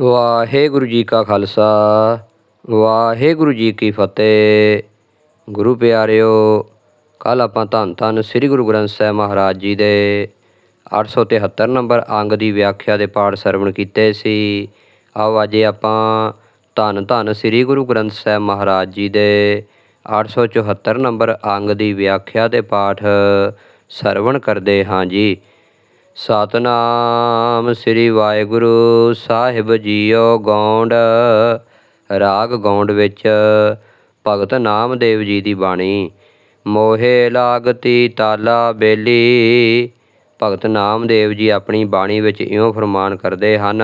ਵਾਹਿਗੁਰੂ ਜੀ ਕਾ ਖਾਲਸਾ, ਵਾਹਿਗੁਰੂ ਜੀ ਕੀ ਫਤਿਹ। ਗੁਰੂ ਪਿਆਰਿਓ ਕੱਲ ਆਪਾਂ ਧੰਨ ਧੰਨ ਸ੍ਰੀ ਗੁਰੂ ਗ੍ਰੰਥ ਸਾਹਿਬ ਮਹਾਰਾਜ ਜੀ ਦੇ 873 ਨੰਬਰ ਅੰਗ ਦੀ ਵਿਆਖਿਆ ਦੇ ਪਾਠ ਸਰਵਣ ਕੀਤੇ ਸੀ। ਆਓ ਅੱਜ ਆਪਾਂ ਧੰਨ ਧੰਨ ਸ੍ਰੀ ਗੁਰੂ ਗ੍ਰੰਥ ਸਾਹਿਬ ਮਹਾਰਾਜ ਜੀ ਦੇ 874 ਨੰਬਰ ਅੰਗ ਦੀ ਵਿਆਖਿਆ ਦੇ ਪਾਠ ਸਰਵਣ ਕਰਦੇ ਹਾਂ ਜੀ। ਸਤਨਾਮ ਸ੍ਰੀ ਵਾਹਿਗੁਰੂ ਸਾਹਿਬ ਜੀਓ ਗੌਂਡ। ਰਾਗ ਗੌਂਡ ਵਿੱਚ ਭਗਤ ਨਾਮਦੇਵ ਜੀ ਦੀ ਬਾਣੀ, ਮੋਹੇ ਲਾਗਤੀ ਤਾਲਾ ਬੇਲੀ। ਭਗਤ ਨਾਮਦੇਵ ਜੀ ਆਪਣੀ ਬਾਣੀ ਵਿੱਚ ਇਉਂ ਫਰਮਾਨ ਕਰਦੇ ਹਨ,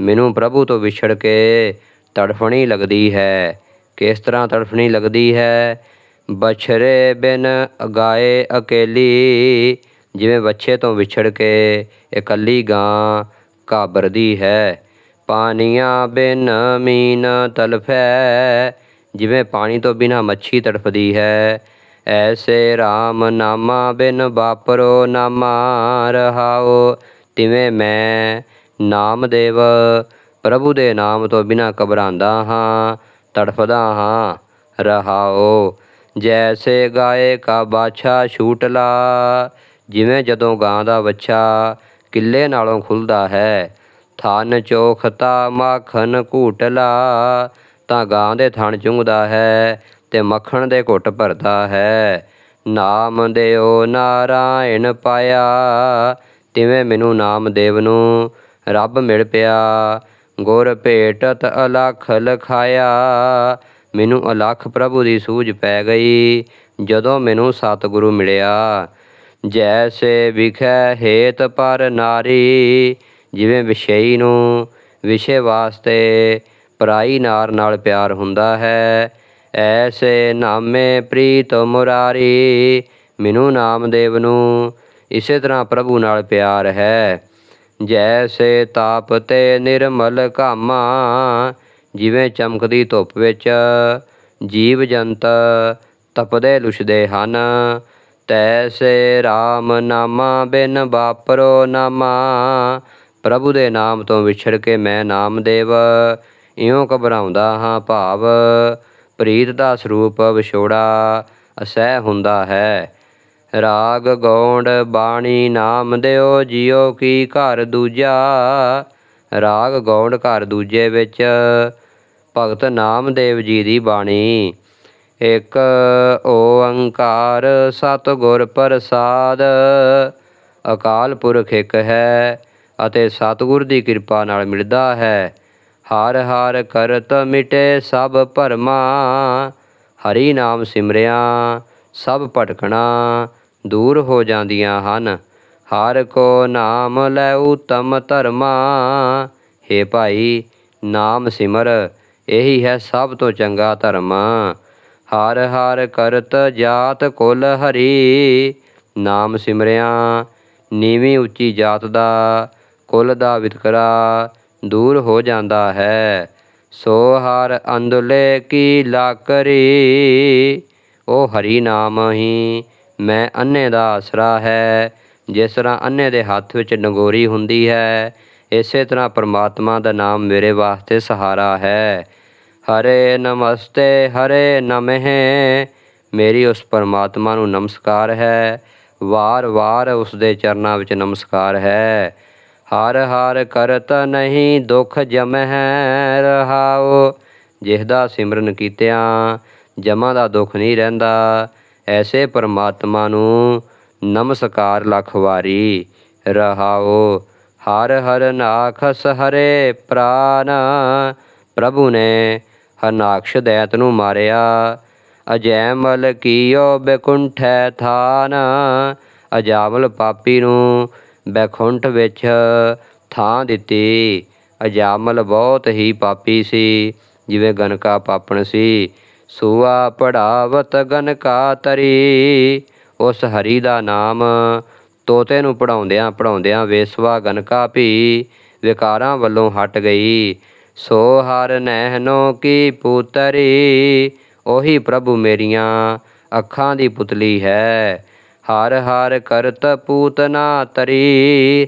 ਮੈਨੂੰ ਪ੍ਰਭੂ ਤੋਂ ਵਿਛੜ ਕੇ ਤੜਫਣੀ ਲੱਗਦੀ ਹੈ। ਕਿਸ ਤਰ੍ਹਾਂ ਤੜਫਣੀ ਲੱਗਦੀ ਹੈ? ਬਛਰੇ ਬਿਨ ਅਗਾਏ ਅਕੇਲੀ। ਜਿਵੇਂ ਵੱਛੇ ਤੋਂ ਵਿਛੜ ਕੇ ਇਕੱਲੀ ਗਾਂ ਘਾਬਰਦੀ ਹੈ। ਪਾਣੀਆਂ ਬਿਨ ਮੀਨ ਤਲਫੈ, ਜਿਵੇਂ ਪਾਣੀ ਤੋਂ ਬਿਨਾ ਮੱਛੀ ਤੜਫਦੀ ਹੈ। ਐਸੇ RAM ਨਾਮਾ ਬਿਨ ਬਾਪਰੋ ਨਾਮਾ ਰਹਾਓ, ਤਿਵੇਂ ਮੈਂ ਨਾਮਦੇਵ ਪ੍ਰਭੂ ਦੇ ਨਾਮ ਤੋਂ ਬਿਨਾ ਘਬਰਾਉਂਦਾ ਹਾਂ, ਤੜਫਦਾ ਹਾਂ, ਰਹਾਓ। ਜੈਸੇ ਗਾਏ ਕਾ ਬਾਛਾ ਛੂਟਲਾ ਜਿਵੇਂ ਜਦੋਂ ਗਾਂ ਦਾ ਵੱਛਾ ਕਿੱਲੇ ਨਾਲੋਂ ਖੁੱਲਦਾ ਹੈ, ਥਨ ਚੋਖਤਾ ਮਾਖਨ ਘੂਟਲਾ, ਤਾਂ ਗਾਂ ਦੇ ਥਣ ਚੁੰਗਦਾ ਹੈ ਤੇ ਮੱਖਣ ਦੇ ਘੁੱਟ ਭਰਦਾ ਹੈ। ਨਾਮ ਦਿਓ ਨਾਰਾਇਣ ਪਾਇਆ, ਤਿਵੇਂ ਮੈਨੂੰ ਨਾਮਦੇਵ ਨੂੰ ਰੱਬ ਮਿਲ ਪਿਆ। ਗੁਰ ਭੇਟਤ ਅਲਖ ਲਖਾਇਆ, ਮੈਨੂੰ ਅਲਖ ਪ੍ਰਭੂ ਦੀ ਸੂਝ ਪੈ ਗਈ, ਜਦੋਂ ਮੈਨੂੰ ਸਤਿਗੁਰੂ ਮਿਲਿਆ। ਜੈਸੇ ਵਿਖੈ ਹੇਤ ਪਰ ਨਾਰੀ, ਜਿਵੇਂ ਵਿਸ਼ਈ ਨੂੰ ਵਿਸ਼ੇ ਵਾਸਤੇ ਪਰਾਈ ਨਾਰ ਨਾਲ ਪਿਆਰ ਹੁੰਦਾ ਹੈ। ਐਸੇ ਨਾਮੇ ਪ੍ਰੀਤ ਮੁਰਾਰੀ, ਮੈਨੂੰ ਨਾਮਦੇਵ ਨੂੰ ਇਸੇ ਤਰ੍ਹਾਂ ਪ੍ਰਭੂ ਨਾਲ ਪਿਆਰ ਹੈ। ਜੈਸੇ ਤਾਪ ਤੇ ਨਿਰਮਲ ਕਾਮਾ ਜਿਵੇਂ ਚਮਕਦੀ ਧੁੱਪ ਵਿੱਚ ਜੀਵ ਜੰਤ ਤਪਦੇ ਲੁਛਦੇ ਹਨ। ਤੈਸੇ RAM ਨਾਮਾ, ਬਿਨ ਬਾਪਰੋ ਨਾਮਾ। ਪ੍ਰਭੂ ਦੇ ਨਾਮ ਤੋਂ ਵਿਛੜ ਕੇ ਮੈਂ ਨਾਮਦੇਵ ਇਉਂ ਘਬਰਾਉਂਦਾ ਹਾਂ ਭਾਵ। ਪ੍ਰੀਤ ਦਾ ਸਰੂਪ ਵਿਛੋੜਾ ਅਸਹਿ ਹੁੰਦਾ ਹੈ। ਰਾਗ ਗੌਂਡ ਬਾਣੀ ਨਾਮ ਦਿਓ, ਜਿਉ ਕੀ ਘਰ ਦੂਜਾ। ਰਾਗ ਗੌਂਡ ਘਰ ਦੂਜੇ ਵਿੱਚ, ਭਗਤ ਨਾਮਦੇਵ ਜੀ ਦੀ ਬਾਣੀ। ਇੱਕ ਓੰਕਾਰ ਸਤਿਗੁਰ ਪ੍ਰਸਾਦ। ਅਕਾਲ ਪੁਰਖ ਇੱਕ ਹੈ ਅਤੇ ਸਤਿਗੁਰ ਦੀ ਕਿਰਪਾ ਨਾਲ ਮਿਲਦਾ ਹੈ। ਹਰ ਹਰ ਕਰਤ ਮਿਟੇ ਸਭ ਭਰਮਾ। ਹਰੀ ਨਾਮ ਸਿਮਰਿਆ ਸਭ ਭਟਕਣਾ ਦੂਰ ਹੋ ਜਾਂਦੀਆਂ ਹਨ। ਹਰ ਕੋ ਨਾਮ ਲੈ ਉਤਮ ਧਰਮਾ। ਹੇ ਭਾਈ, ਨਾਮ ਸਿਮਰ, ਇਹੀ ਹੈ ਸਭ ਤੋਂ ਚੰਗਾ ਧਰਮ। ਹਰ ਹਰ ਕਰਤ ਜਾਤ ਕੁਲ ਹਰੀ, ਨਾਮ ਸਿਮਰਿਆ, ਨੀਵੀਂ ਉੱਚੀ ਜਾਤ ਦਾ ਕੁਲ ਦਾ ਵਿਤਕਰਾ ਦੂਰ ਹੋ ਜਾਂਦਾ ਹੈ। ਸੋ ਹਰ ਅੰਦਲੇ ਕੀ ਲਾਕਰੀ, ਉਹ ਹਰੀ ਨਾਮ ਹੀ ਮੈਂ ਅੰਨੇ ਦਾ ਆਸਰਾ ਹੈ। ਜਿਸ ਤਰ੍ਹਾਂ ਅੰਨੇ ਦੇ ਹੱਥ ਵਿੱਚ ਨਗੋਰੀ ਹੁੰਦੀ ਹੈ, ਇਸੇ ਤਰ੍ਹਾਂ ਪਰਮਾਤਮਾ ਦਾ ਨਾਮ ਮੇਰੇ ਵਾਸਤੇ ਸਹਾਰਾ ਹੈ। ਹਰੇ ਨਮਸਤੇ, ਹਰੇ ਨਮਹਿ। ਮੇਰੀ ਉਸ ਪਰਮਾਤਮਾ ਨੂੰ ਨਮਸਕਾਰ ਹੈ। ਵਾਰ-ਵਾਰ ਉਸ ਦੇ ਚਰਨਾਂ ਵਿੱਚ ਨਮਸਕਾਰ ਹੈ। ਹਰ ਹਰ ਕਰਤ ਨਹੀਂ ਦੁਖ ਜਮਹਿ ਰਹਾਓ ਜਿਸਦਾ ਸਿਮਰਨ ਕੀਤਿਆਂ, ਜਮਾਂ ਦਾ ਦੁੱਖ ਨਹੀਂ ਰਹਿੰਦਾ। ਐਸੇ ਪਰਮਾਤਮਾ ਨੂੰ ਨਮਸਕਾਰ ਲੱਖ ਵਾਰੀ ਰਹਾਓ ਹਰ ਹਰ ਨਾਖਸ ਹਰੇ ਪ੍ਰਾਨ, ਪ੍ਰਭੂ ਨੇ ਹਰਨਾਕਸ਼ ਦੈਤ ਨੂੰ ਮਾਰਿਆ। ਅਜੈਮਲ ਕੀਓ ਬੈਕੁੰਠੈ ਥਾਨ। ਅਜਾਮਲ ਪਾਪੀ ਨੂੰ ਬੈਕੁੰਠ ਵਿੱਚ ਥਾਂ ਦਿੱਤੀ। ਅਜਾਮਲ ਬਹੁਤ ਹੀ ਪਾਪੀ ਸੀ, ਜਿਵੇਂ ਗਨਕਾ ਪਾਪਣ ਸੀ। ਸੂਆ ਪੜਾਵਤ ਗਨਕਾ ਤਰੀ। ਉਸ ਹਰੀ ਦਾ ਨਾਮ ਤੋਤੇ ਨੂੰ ਪੜਾਉਂਦਿਆਂ ਪੜਾਉਂਦਿਆਂ ਵੇਸਵਾ ਗਨਕਾ ਭੀ ਵਿਕਾਰਾਂ ਵੱਲੋਂ ਹਟ ਗਈ। ਸੋ ਹਰ ਨਹਿਨੋ ਕੀ ਪੁੱਤਰੀ, ਉਹੀ ਪ੍ਰਭੂ ਮੇਰੀਆਂ ਅੱਖਾਂ ਦੀ ਪੁਤਲੀ ਹੈ। ਹਰ ਹਰ ਕਰਤ ਪੂਤਨਾ ਤਰੀ,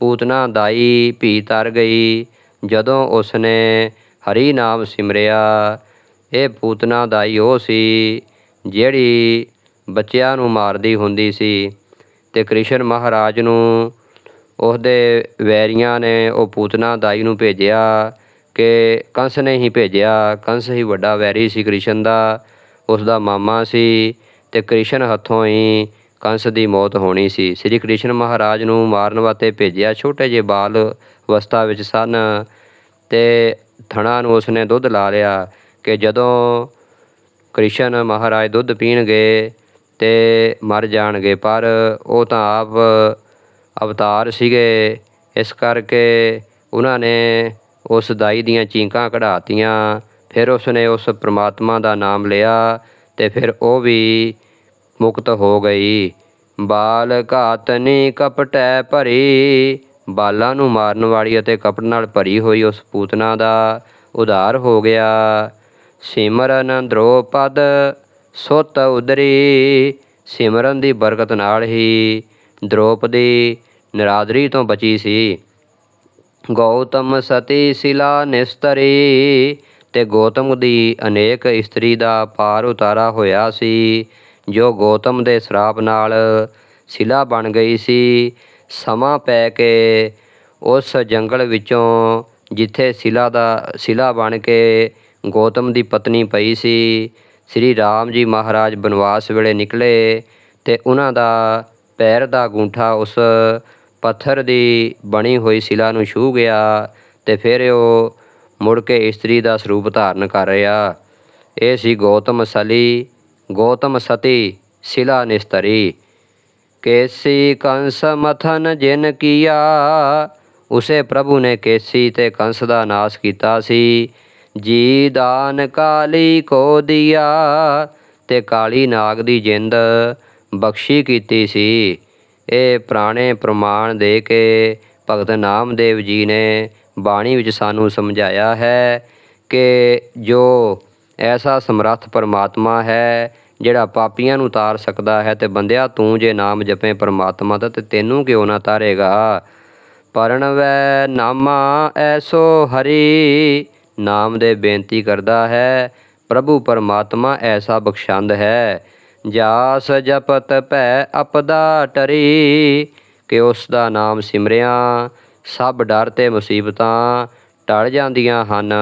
ਪੂਤਨਾ ਦਾਈ ਭੀ ਤਰ ਗਈ। ਜਦੋਂ ਉਸਨੇ ਹਰੀ ਨਾਮ ਸਿਮਰਿਆ, ਇਹ ਪੂਤਨਾ ਦਾਈ ਉਹ ਸੀ ਜਿਹੜੀ ਬੱਚਿਆਂ ਨੂੰ ਮਾਰਦੀ ਹੁੰਦੀ ਸੀ ਤੇ ਕ੍ਰਿਸ਼ਨ ਮਹਾਰਾਜ ਨੂੰ ਉਹਦੇ ਵੈਰੀਆਂ ਨੇ ਉਹ ਪੂਤਨਾ ਦਾਈ ਨੂੰ ਭੇਜਿਆ। ਕਿ ਕੰਸ ਨੇ ਹੀ ਭੇਜਿਆ। ਕੰਸ ਹੀ ਵੱਡਾ ਵੈਰੀ ਸੀ ਕ੍ਰਿਸ਼ਨ ਦਾ। ਉਸ ਦਾ ਮਾਮਾ ਸੀ ਤੇ ਕ੍ਰਿਸ਼ਨ ਹੱਥੋਂ ਹੀ ਕੰਸ ਦੀ ਮੌਤ ਹੋਣੀ ਸੀ। ਸ੍ਰੀ ਕ੍ਰਿਸ਼ਨ ਮਹਾਰਾਜ ਨੂੰ ਮਾਰਨ ਵਾਸਤੇ ਭੇਜਿਆ ਛੋਟੇ ਜਿਹੇ ਬਾਲ ਅਵਸਥਾ ਵਿੱਚ ਸਨ ਤੇ ਥਣਾ ਨੂੰ ਉਸਨੇ ਦੁੱਧ ਲਾ ਲਿਆ ਕਿ ਜਦੋਂ ਕ੍ਰਿਸ਼ਨ ਮਹਾਰਾਜ ਦੁੱਧ ਪੀਣਗੇ ਤੇ ਮਰ ਜਾਣਗੇ, ਪਰ ਉਹ ਤਾਂ ਆਪ ਅਵਤਾਰ ਸੀਗੇ। ਇਸ ਕਰਕੇ ਉਹਨਾਂ ਨੇ ਉਸ ਦਾਈ ਦੀਆਂ ਚੀਕਾਂ ਕਢਾਤੀਆਂ। ਫਿਰ ਉਸਨੇ ਉਸ ਪ੍ਰਮਾਤਮਾ ਦਾ ਨਾਮ ਲਿਆ ਤੇ ਫਿਰ ਉਹ ਵੀ ਮੁਕਤ ਹੋ ਗਈ। ਬਾਲ ਘਾਤਨੀ ਕਪਟੈ ਭਰੀ। ਬਾਲਾਂ ਨੂੰ ਮਾਰਨ ਵਾਲੀ ਅਤੇ ਕਪਟ ਨਾਲ ਭਰੀ ਹੋਈ ਉਸ ਪੂਤਨਾ ਦਾ ਉਧਾਰ ਹੋ ਗਿਆ। ਸਿਮਰਨ ਦ੍ਰੋਪਦ ਸੁਤ ਉਦਰੀ ਸਿਮਰਨ ਦੀ ਬਰਕਤ ਨਾਲ ਹੀ ਦ੍ਰੋਪਦੀ ਨਰਾਦਰੀ ਤੋਂ ਬਚੀ ਸੀ। ਗੌਤਮ ਸਤੀ ਸਿਲਾ ਨਿਸਤਰੀ, ਤੇ ਗੌਤਮ ਦੀ ਅਨੇਕ ਇਸਤਰੀ ਦਾ ਪਾਰ ਉਤਾਰਾ ਹੋਇਆ ਸੀ, ਜੋ ਗੌਤਮ ਦੇ ਸ਼ਰਾਪ ਨਾਲ ਸਿਲਾ ਬਣ ਗਈ ਸੀ। ਸਮਾਂ ਪੈ ਕੇ ਉਸ ਜੰਗਲ ਵਿੱਚੋਂ ਜਿੱਥੇ ਸਿਲਾ ਦਾ, ਸਿਲਾ ਬਣ ਕੇ ਗੌਤਮ ਦੀ ਪਤਨੀ ਪਈ ਸੀ, ਸ੍ਰੀ ਰਾਮ ਜੀ ਮਹਾਰਾਜ ਬਨਵਾਸ ਵੇਲੇ ਨਿਕਲੇ, ਤੇ ਉਹਨਾਂ ਦਾ ਪੈਰ ਦਾ ਗੂੰਠਾ ਉਸ ਪੱਥਰ ਦੀ ਬਣੀ ਹੋਈ ਸਿਲਾ ਨੂੰ ਛੂਹ ਗਿਆ ਤੇ ਫਿਰ ਉਹ ਮੁੜ ਕੇ ਇਸਤਰੀ ਦਾ ਸਰੂਪ ਧਾਰਨ ਕਰ ਰਿਹਾ। ਇਹ ਸੀ ਗੌਤਮ ਸਲੀ, ਗੌਤਮ ਸਤੀ, ਸਿਲਾ ਨਿਸਤਰੀ। ਕੇਸੀ ਕੰਸ ਮਥਨ ਜਿਨ ਕੀਆ, ਉਸੇ ਪ੍ਰਭੂ ਨੇ ਕੇਸੀ ਤੇ ਕੰਸ ਦਾ ਨਾਸ਼ ਕੀਤਾ ਸੀ। ਜੀ ਦਾਨ ਕਾਲੀ ਕੋ ਦਿਆ, ਤੇ ਕਾਲੀ ਨਾਗ ਦੀ ਜਿੰਦ ਬਖਸ਼ੀ ਕੀਤੀ ਸੀ। ਇਹ ਪੁਰਾਣੇ ਪ੍ਰਮਾਣ ਦੇ ਕੇ ਭਗਤ ਨਾਮਦੇਵ ਜੀ ਨੇ ਬਾਣੀ ਵਿੱਚ ਸਾਨੂੰ ਸਮਝਾਇਆ ਹੈ ਕਿ ਜੋ ਐਸਾ ਸਮਰੱਥ ਪਰਮਾਤਮਾ ਹੈ, ਜਿਹੜਾ ਪਾਪੀਆਂ ਨੂੰ ਤਾਰ ਸਕਦਾ ਹੈ ਤੇ ਬੰਦਿਆ ਤੂੰ ਜੇ ਨਾਮ ਜਪੇ ਪਰਮਾਤਮਾ ਦਾ ਤੇ ਤੈਨੂੰ ਕਿਉਂ ਨਾ ਤਾਰੇਗਾ? ਪਰਣਵੈ ਨਾਮਾ ਐਸੋ ਹਰੀ, ਨਾਮ ਦੇ ਬੇਨਤੀ ਕਰਦਾ ਹੈ, ਪ੍ਰਭੂ ਪਰਮਾਤਮਾ ਐਸਾ ਬਖਸ਼ੰਦ ਹੈ। ਜਾਸ ਜਪਤ ਭੈ ਅਪਦਾ ਟਰੀ, ਕਿ ਉਸ ਦਾ ਨਾਮ ਸਿਮਰਿਆ, ਸਭ ਡਰ ਤੇ ਮੁਸੀਬਤਾਂ ਟਲ ਜਾਂਦੀਆਂ ਹਨ।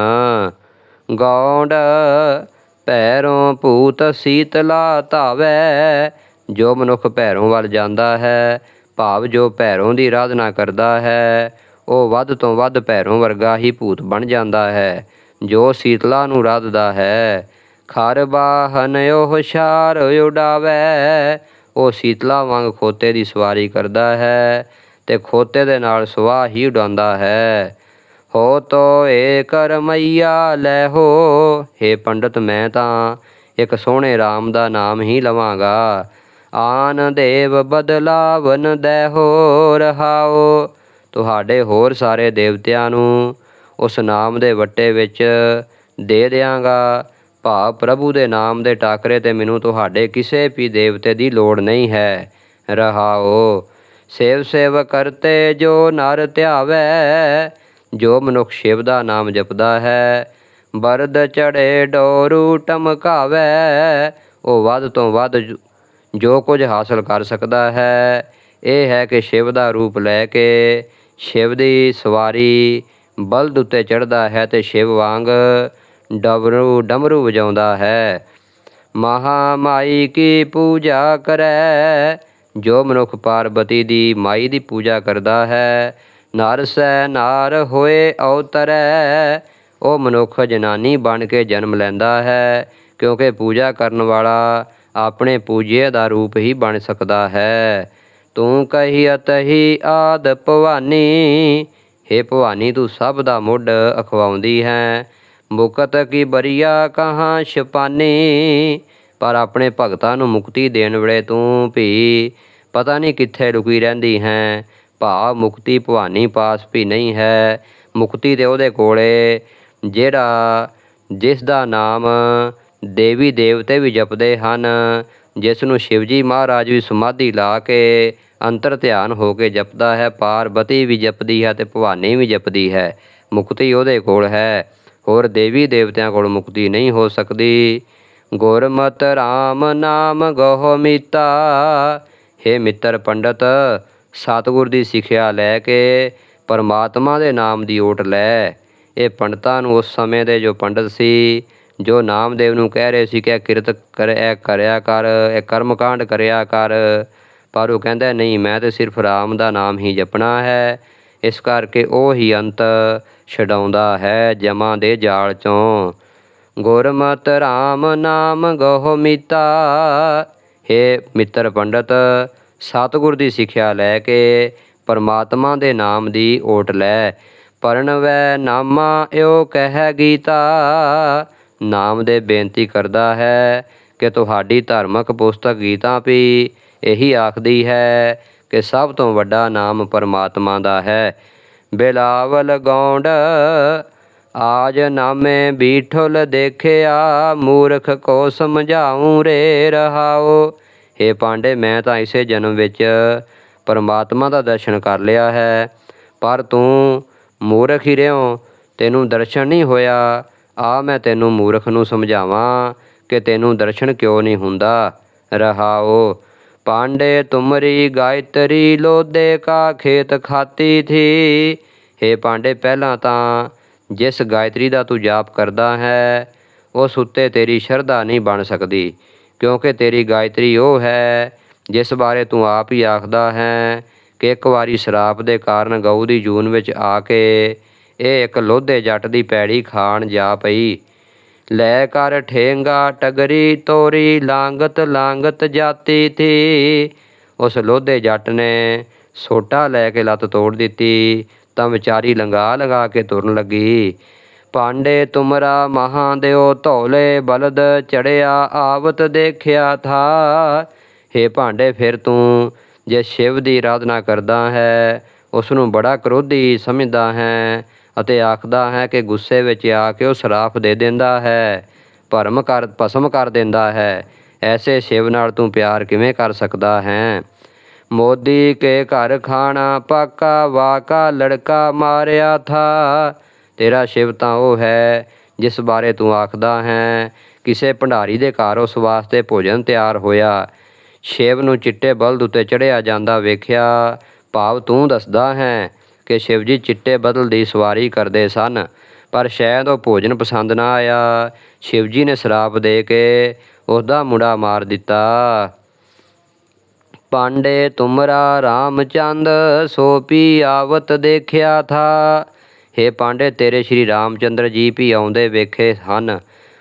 ਗੌਂਡ ਭੈਰੋਂ ਭੂਤ ਸੀਤਲਾ ਧਾਵੈ, ਜੋ ਮਨੁੱਖ ਭੈਰੋਂ ਵੱਲ ਜਾਂਦਾ ਹੈ, ਭਾਵ ਜੋ ਭੈਰੋਂ ਦੀ ਆਰਾਧਨਾ ਕਰਦਾ ਹੈ, ਉਹ ਵੱਧ ਤੋਂ ਵੱਧ ਭੈਰੋਂ ਵਰਗਾ ਹੀ ਭੂਤ ਬਣ ਜਾਂਦਾ ਹੈ, ਜੋ ਸੀਤਲਾ ਨੂੰ ਰਾਧਦਾ ਹੈ। ਖਰ ਬਾਹਨ ਉਹ ਹੁਸ਼ਿਆਰ ਉਡਾਵੇ, ਉਹ ਸੀਤਲਾ ਵਾਂਗ ਖੋਤੇ ਦੀ ਸਵਾਰੀ ਕਰਦਾ ਹੈ ਤੇ ਖੋਤੇ ਦੇ ਨਾਲ ਸਵਾਹ ਹੀ ਉਡਾਉਂਦਾ ਹੈ। ਹੋ ਤੋ ਏ ਕਰਮਈਆ ਲੈ ਹੋ हे ਪੰਡਤ ਮੈਂ ਤਾਂ ਇੱਕ ਸੋਹਣੇ RAM ਦਾ ਨਾਮ ਹੀ ਲਵਾਂਗਾ। ਆਨ ਦੇਵ ਬਦਲਾਵਨ ਦੇ ਹੋ ਰਹਾਓ ਤੁਹਾਡੇ ਹੋਰ ਸਾਰੇ ਦੇਵਤਿਆਂ ਨੂੰ ਉਸ ਨਾਮ ਦੇ ਵੱਟੇ ਵਿੱਚ ਦੇ ਦਿਆਂਗਾ। ਭਾਵ ਪ੍ਰਭੂ ਦੇ ਨਾਮ ਦੇ ਟਾਕਰੇ ਤੇ ਮੈਨੂੰ ਤੁਹਾਡੇ ਕਿਸੇ ਵੀ ਦੇਵਤੇ ਦੀ ਲੋੜ ਨਹੀਂ ਹੈ। ਰਹਾਓ, ਸੇਵ ਸੇਵ ਕਰਤੇ ਜੋ ਨਰ ਧਿਆਵੈ, ਜੋ ਮਨੁੱਖ ਸ਼ਿਵ ਦਾ ਨਾਮ ਜਪਦਾ ਹੈ। ਬਰਦ ਚੜੇ ਡੋਰੂ ਟਮਕਾਵੇ, ਉਹ ਵੱਧ ਤੋਂ ਵੱਧ ਜੋ ਕੁਝ ਹਾਸਲ ਕਰ ਸਕਦਾ ਹੈ। ਇਹ ਹੈ ਕਿ ਸ਼ਿਵ ਦਾ ਰੂਪ ਲੈ ਕੇ ਸ਼ਿਵ ਦੀ ਸਵਾਰੀ ਬਲਦ ਉੱਤੇ ਚੜਦਾ ਹੈ ਤੇ ਸ਼ਿਵ ਵਾਂਗ ਡਬਰੂ ਡਮਰੂ ਵਜਾਉਂਦਾ ਹੈ। ਮਹਾ ਮਾਈ ਕੀ ਪੂਜਾ ਕਰੈ? ਜੋ ਮਨੁੱਖ ਪਾਰਬਤੀ ਦੀ ਮਾਈ ਦੀ ਪੂਜਾ ਕਰਦਾ ਹੈ, ਨਰ ਸੈ ਨਾਰ ਹੋਏ ਅਵਤਰੈ। ਉਹ ਮਨੁੱਖ ਜਨਾਨੀ ਬਣ ਕੇ ਜਨਮ ਲੈਂਦਾ ਹੈ, ਕਿਉਂਕਿ ਪੂਜਾ ਕਰਨ ਵਾਲਾ ਆਪਣੇ ਪੂਜੇ ਦਾ ਰੂਪ ਹੀ ਬਣ ਸਕਦਾ ਹੈ। ਤੂੰ ਕਹੀ ਅਤਹੀ ਆਦ ਭਵਾਨੀ हे ਭਵਾਨੀ ਤੂੰ ਸਭ ਦਾ ਮੁੱਢ ਅਖਵਾਉਂਦੀ ਹੈ। ਮੁਕਤ ਕੀ ਬਰੀਆ ਕਹਾਂ ਛਪਾਨੀ, ਪਰ ਆਪਣੇ ਭਗਤਾਂ ਨੂੰ ਮੁਕਤੀ ਦੇਣ ਵੇਲੇ ਤੂੰ ਵੀ ਪਤਾ ਨਹੀਂ ਕਿੱਥੇ ਰੁਕੀ ਰਹਿੰਦੀ ਹੈ। ਭਾਵ ਮੁਕਤੀ ਭਵਾਨੀ ਪਾਸ ਵੀ ਨਹੀਂ ਹੈ। ਮੁਕਤੀ ਤੇ ਉਹਦੇ ਕੋਲੇ ਜਿਹੜਾ ਜਿਸ ਦਾ ਨਾਮ ਦੇਵੀ ਦੇਵਤੇ ਵੀ ਜਪਦੇ ਹਨ, ਜਿਸ ਨੂੰ ਸ਼ਿਵਜੀ ਮਹਾਰਾਜ ਵੀ ਸਮਾਧੀ ਲਾ ਕੇ ਅੰਤਰ ਧਿਆਨ ਹੋ ਕੇ ਜਪਦਾ ਹੈ, ਪਾਰਬਤੀ ਵੀ ਜਪਦੀ ਹੈ ਤੇ ਭਵਾਨੀ ਵੀ ਜਪਦੀ ਹੈ। ਮੁਕਤੀ ਉਹਦੇ ਕੋਲ ਹੈ। ਹੋਰ ਦੇਵੀ ਦੇਵਤਿਆਂ ਕੋਲ ਮੁਕਤੀ ਨਹੀਂ ਹੋ ਸਕਦੀ। ਗੁਰਮਤ RAM ਨਾਮ ਗਹੁ ਮਿਤਾ। ਹੇ ਮਿੱਤਰ ਪੰਡਤ, ਸਤਿਗੁਰ ਦੀ ਸਿੱਖਿਆ ਲੈ ਕੇ ਪਰਮਾਤਮਾ ਦੇ ਨਾਮ ਦੀ ਓਟ ਲੈ। ਇਹ ਪੰਡਤਾਂ ਨੂੰ ਉਸ ਸਮੇਂ ਦੇ ਜੋ ਪੰਡਤ ਸੀ, ਜੋ ਨਾਮਦੇਵ ਨੂੰ ਕਹਿ ਰਹੇ ਸੀ ਕਿ ਇਹ ਕਿਰਤ ਕਰ, ਇਹ ਕਰਿਆ ਕਰ, ਇਹ ਕਰਮਕਾਂਡ ਕਰਿਆ ਕਰ, ਪਰ ਉਹ ਕਹਿੰਦਾ, ਨਹੀਂ, ਮੈਂ ਤੇ ਸਿਰਫ ਰਾਮ ਦਾ ਨਾਮ ਹੀ ਜਪਣਾ ਹੈ। ਇਸ ਕਰਕੇ ਉਹ ਹੀ ਅੰਤ ਛਡਾਉਂਦਾ ਹੈ ਜਮਾਂ ਦੇ ਜਾਲ ਚੋਂ। ਗੁਰਮਤਿ RAM ਨਾਮ ਗਹੁ ਮਿਤਾ। ਹੇ ਮਿੱਤਰ ਪੰਡਤ, ਸਤਿਗੁਰ ਦੀ ਸਿੱਖਿਆ ਲੈ ਕੇ ਪਰਮਾਤਮਾ ਦੇ ਨਾਮ ਦੀ ਓਟ ਲੈ। ਪਰਣਵੈ ਨਾਮਾ ਇਓ ਕਹਿ ਗੀਤਾ। ਨਾਮ ਦੇ ਬੇਨਤੀ ਕਰਦਾ ਹੈ ਕਿ ਤੁਹਾਡੀ ਧਾਰਮਿਕ ਪੁਸਤਕ ਗੀਤਾ ਵੀ ਇਹੀ ਆਖਦੀ ਹੈ ਕਿ ਸਭ ਤੋਂ ਵੱਡਾ ਨਾਮ ਪਰਮਾਤਮਾ ਦਾ ਹੈ। ਬਿਲਾਵਲ ਗੌਂਡ। ਆਜ ਨਾਮੇ ਬੀਠਲ ਦੇਖਿਆ, ਮੂਰਖ ਕੋ ਸਮਝਾਉ ਰੇ ਰਹਾਓ ਹੇ ਪਾਂਡੇ, ਮੈਂ ਤਾਂ ਇਸੇ ਜਨਮ ਵਿੱਚ ਪਰਮਾਤਮਾ ਦਾ ਦਰਸ਼ਨ ਕਰ ਲਿਆ ਹੈ। ਪਰ ਤੂੰ ਮੂਰਖ ਹੀ ਰਿਓ ਤੈਨੂੰ ਦਰਸ਼ਨ ਨਹੀਂ ਹੋਇਆ। ਆ ਮੈਂ ਤੈਨੂੰ ਮੂਰਖ ਨੂੰ ਸਮਝਾਵਾਂ ਕਿ ਤੈਨੂੰ ਦਰਸ਼ਨ ਕਿਉਂ ਨਹੀਂ ਹੁੰਦਾ? ਰਹਾਓ ਪਾਂਡੇ ਤੁਮਰੀ ਗਾਇਤਰੀ ਲੋਦੇ ਕਾ ਖੇਤ ਖਾਤੀ ਥੀ। ਹੇ ਪਾਂਡੇ, ਪਹਿਲਾਂ ਤਾਂ ਜਿਸ ਗਾਇਤਰੀ ਦਾ ਤੂੰ ਜਾਪ ਕਰਦਾ ਹੈ, ਉਸ ਉੱਤੇ ਤੇਰੀ ਸ਼ਰਧਾ ਨਹੀਂ ਬਣ ਸਕਦੀ, ਕਿਉਂਕਿ ਤੇਰੀ ਗਾਇਤਰੀ ਉਹ ਹੈ ਜਿਸ ਬਾਰੇ ਤੂੰ ਆਪ ਹੀ ਆਖਦਾ ਹੈ ਕਿ ਇੱਕ ਵਾਰੀ ਸ਼ਰਾਪ ਦੇ ਕਾਰਨ ਗਊ ਦੀ ਜੂਨ ਵਿੱਚ ਆ ਕੇ ਇਹ ਇੱਕ ਲੋਧੇ ਜੱਟ ਦੀ ਪੈੜੀ ਖਾਣ ਜਾ ਪਈ। ਲੈ ਕਰ ਠੇਂਗਾ, ਟਗਰੀ ਤੋਰੀ, ਲਾਂਗਤ ਲਾਂਗਤ ਜਾਤੀ ਥੀ ਉਸ ਲੋਧੇ ਜੱਟ ਨੇ ਸੋਟਾ ਲੈ ਕੇ ਲੱਤ ਤੋੜ ਦਿੱਤੀ, ਤਾਂ ਵਿਚਾਰੀ ਲੰਗਾ ਲਗਾ ਕੇ ਤੁਰਨ ਲੱਗੀ। ਪਾਂਡੇ ਤੁਮਰਾ ਮਹਾਦੇਵ ਧੌਲੇ, ਬਲਦ ਚੜਿਆ ਆਵਤ ਦੇਖਿਆ ਥਾ। ਹੇ ਭਾਂਡੇ, ਫਿਰ ਤੂੰ ਜੇ ਸ਼ਿਵ ਦੀ ਆਰਾਧਨਾ ਕਰਦਾ ਹੈ ਉਸ ਨੂੰ ਬੜਾ ਕ੍ਰੋਧੀ ਸਮਝਦਾ ਹੈ। ਅਤੇ ਆਖਦਾ ਹੈ ਕਿ ਗੁੱਸੇ ਵਿੱਚ ਆ ਕੇ ਉਹ ਸਰਾਫ ਦੇ ਦਿੰਦਾ ਹੈ, ਭਰਮ ਕਰ, ਭਸਮ ਕਰ ਦਿੰਦਾ ਹੈ। ਐਸੇ ਸ਼ਿਵ ਨਾਲ ਤੂੰ ਪਿਆਰ ਕਿਵੇਂ ਕਰ ਸਕਦਾ ਹੈ? ਮੋਦੀ ਕੇ ਘਰ ਖਾਣਾ ਪਾਕਾ ਵਾਕਾ ਲੜਕਾ ਮਾਰਿਆ ਥਾ। ਤੇਰਾ ਸ਼ਿਵ ਤਾਂ ਉਹ ਹੈ ਜਿਸ ਬਾਰੇ ਤੂੰ ਆਖਦਾ ਹੈ। ਕਿਸੇ ਭੰਡਾਰੀ ਦੇ ਘਰ ਉਸ ਵਾਸਤੇ ਭੋਜਨ ਤਿਆਰ ਹੋਇਆ। ਸ਼ਿਵ ਨੂੰ ਚਿੱਟੇ ਬਲਦ ਉੱਤੇ ਚੜਿਆ ਜਾਂਦਾ ਵੇਖਿਆ। ਭਾਵ ਤੂੰ ਦੱਸਦਾ ਹੈ ਕਿ ਸ਼ਿਵਜੀ ਚਿੱਟੇ ਬਦਲ ਦੀ ਸਵਾਰੀ ਕਰਦੇ ਸਨ, ਪਰ ਸ਼ਾਇਦ ਉਹ ਭੋਜਨ ਪਸੰਦ ਨਾ ਆਇਆ। ਸ਼ਿਵਜੀ ਨੇ ਸ਼ਰਾਪ ਦੇ ਕੇ ਉਹਦਾ ਮੁੰਡਾ ਮਾਰ ਦਿੱਤਾ। ਪਾਂਡੇ, ਤੁਮਰਾ ਰਾਮਚੰਦ, ਸੋ ਪੀ ਆਵਤ ਦੇਖਿਆ ਥਾ। ਹੇ ਪਾਂਡੇ, ਤੇਰੇ ਸ਼੍ਰੀ ਰਾਮਚੰਦਰ ਜੀ ਵੀ ਆਉਂਦੇ ਵੇਖੇ ਹਨ।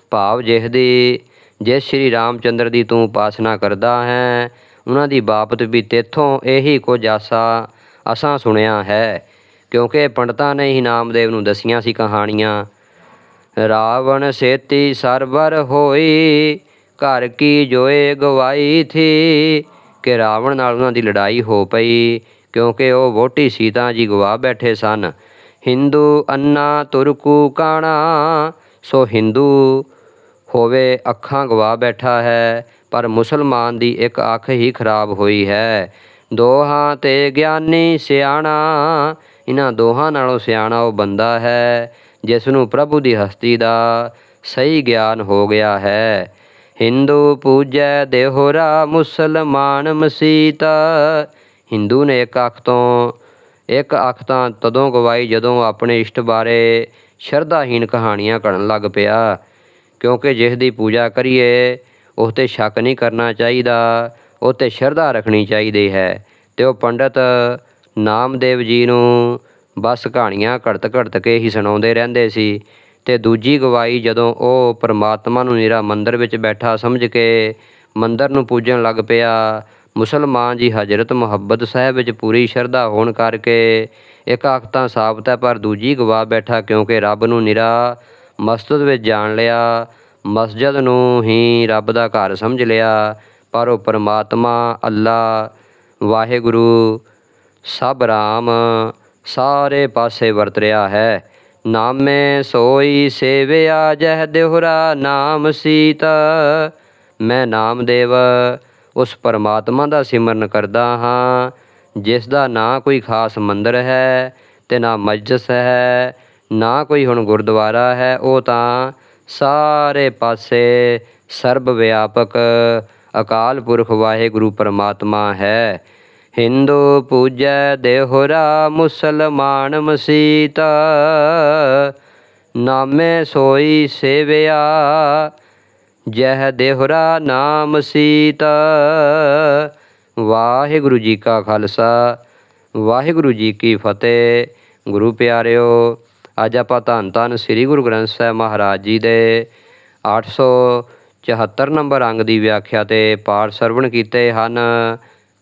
ਭਾਵ ਜਿਹਦੀ ਜਿਸ ਸ਼੍ਰੀ ਰਾਮਚੰਦਰ ਦੀ ਤੂੰ ਉਪਾਸਨਾ ਕਰਦਾ ਹੈ, ਉਹਨਾਂ ਦੀ ਬਾਪਤ ਵੀ ਤੇਥੋਂ ਇਹੀ ਕੁਝ ਆਸਾ ਅਸਾਂ ਸੁਣਿਆ ਹੈ। ਕਿਉਂਕਿ ਪੰਡਤਾਂ ਨੇ ਹੀ ਨਾਮਦੇਵ ਨੂੰ ਦਸੀਆਂ ਸੀ ਕਹਾਣੀਆਂ। ਰਾਵਣ ਸੇਤੀ ਸਰਬਰ ਹੋਈ, ਘਰ ਕੀ ਜੋਏ ਗਵਾਈ ਥੀ, ਕਿ ਰਾਵਣ ਨਾਲ ਉਹਨਾਂ ਦੀ ਲੜਾਈ ਹੋ ਪਈ, ਕਿਉਂਕਿ ਉਹ ਵੋਟੀ ਸੀਤਾ ਜੀ ਗਵਾ ਬੈਠੇ ਸਨ। ਹਿੰਦੂ ਅੰਨਾ ਤੁਰਕੂ ਕਾਣਾ, ਸੋ ਹਿੰਦੂ ਹੋਵੇ ਅੱਖਾਂ ਗਵਾ ਬੈਠਾ ਹੈ, ਪਰ ਮੁਸਲਮਾਨ ਦੀ ਇੱਕ ਅੱਖ ਹੀ ਖਰਾਬ ਹੋਈ ਹੈ। ਦੋਹਾਂ ਤੇ ਗਿਆਨੀ ਸਿਆਣਾ ਇਹਨਾਂ ਦੋਹਾਂ ਨਾਲੋਂ ਸਿਆਣਾ ਉਹ ਬੰਦਾ ਹੈ ਜਿਸ ਨੂੰ ਪ੍ਰਭੂ ਦੀ ਹਸਤੀ ਦਾ ਸਹੀ ਗਿਆਨ ਹੋ ਗਿਆ ਹੈ। ਹਿੰਦੂ ਪੂਜੈ ਦੇਹੋਰਾ ਮੁਸਲਮਾਨ ਮਸੀਤ। ਹਿੰਦੂ ਨੇ ਇੱਕ ਅੱਖ ਤੋਂ, ਇੱਕ ਅੱਖ ਤਾਂ ਤਦੋਂ ਗਵਾਈ ਜਦੋਂ ਆਪਣੇ ਇਸ਼ਟ ਬਾਰੇ ਸ਼ਰਧਾਹੀਣ ਕਹਾਣੀਆਂ ਕਰਨ ਲੱਗ ਪਿਆ। ਕਿਉਂਕਿ ਜਿਸ ਦੀ ਪੂਜਾ ਕਰੀਏ, ਉਸ ਤੇ ਸ਼ੱਕ ਨਹੀਂ ਕਰਨਾ ਚਾਹੀਦਾ ਉਹ ਤੇ ਸ਼ਰਧਾ ਰੱਖਣੀ ਚਾਹੀਦੀ ਹੈ। ਤੇ ਉਹ ਪੰਡਤ ਨਾਮਦੇਵ ਜੀ ਨੂੰ ਬਸ ਕਹਾਣੀਆਂ ਘੜਤ ਘੜਤ ਕੇ ਹੀ ਸੁਣਾਉਂਦੇ ਰਹਿੰਦੇ ਸੀ ਤੇ ਦੂਜੀ ਗਵਾਹੀ ਜਦੋਂ ਉਹ ਪਰਮਾਤਮਾ ਨੂੰ ਨਿਰਾ ਮੰਦਰ ਵਿੱਚ ਬੈਠਾ ਸਮਝ ਕੇ ਮੰਦਰ ਨੂੰ ਪੂਜਣ ਲੱਗ ਪਿਆ, ਮੁਸਲਮਾਨ ਜੀ ਹਜ਼ਰਤ ਮੁਹੱਬਤ ਸਾਹਿਬ ਵਿੱਚ ਪੂਰੀ ਸ਼ਰਧਾ ਹੋਣ ਕਰਕੇ ਇੱਕ ਅੱਖ ਤਾਂ ਸਾਬਤ ਹੈ, ਪਰ ਦੂਜੀ ਗਵਾ ਬੈਠਾ ਕਿਉਂਕਿ ਰੱਬ ਨੂੰ ਨਿਰਾ ਮਸਜਿਦ ਵਿੱਚ ਜਾਣ ਲਿਆ, ਮਸਜਿਦ ਨੂੰ ਹੀ ਰੱਬ ਦਾ ਘਰ ਸਮਝ ਲਿਆ, ਪਰ ਉਹ ਪਰਮਾਤਮਾ ਅੱਲਾ ਵਾਹਿਗੁਰੂ ਸਭ ਰਾਮ ਸਾਰੇ ਪਾਸੇ ਵਰਤ ਰਿਹਾ ਹੈ। ਨਾਮੇ ਸੋਈ ਸੇਵਿਆ, ਜਹ ਦੇਹੁਰਾ ਨਾਮ ਸੀਤ। ਮੈਂ ਨਾਮਦੇਵ, ਉਸ ਪਰਮਾਤਮਾ ਦਾ ਸਿਮਰਨ ਕਰਦਾ ਹਾਂ। ਜਿਸ ਦਾ ਨਾ ਕੋਈ ਖਾਸ ਮੰਦਰ ਹੈ ਤੇ ਨਾ ਮਸਜਿਦ ਹੈ, ਨਾ ਕੋਈ ਹੁਣ ਗੁਰਦੁਆਰਾ ਹੈ, ਉਹ ਤਾਂ ਸਾਰੇ ਪਾਸੇ ਸਰਬ ਵਿਆਪਕ ਅਕਾਲ ਪੁਰਖ ਵਾਹਿਗੁਰੂ ਪਰਮਾਤਮਾ ਹੈ। ਹਿੰਦੂ ਪੂਜੈ ਦੇਹੁਰਾ ਮੁਸਲਮਾਨ ਮਸੀਤ। ਨਾਮੇ ਸੋਈ ਸੇਵਿਆ, ਜਹ ਦੇਹੁਰਾ ਨਾਮ ਸੀਤ। ਵਾਹਿਗੁਰੂ ਜੀ ਕਾ ਖਾਲਸਾ, ਵਾਹਿਗੁਰੂ ਜੀ ਕੀ ਫਤਿਹ। ਗੁਰੂ ਪਿਆਰਿਓ, ਅੱਜ ਆਪਾਂ ਧੰਨ ਧੰਨ ਸ੍ਰੀ ਗੁਰੂ ਗ੍ਰੰਥ ਸਾਹਿਬ ਮਹਾਰਾਜ ਜੀ ਦੇ 874 ਨੰਬਰ ਅੰਗ ਦੀ ਵਿਆਖਿਆ ਤੇ ਪਾਠ ਸਰਵਣ ਕੀਤੇ ਹਨ।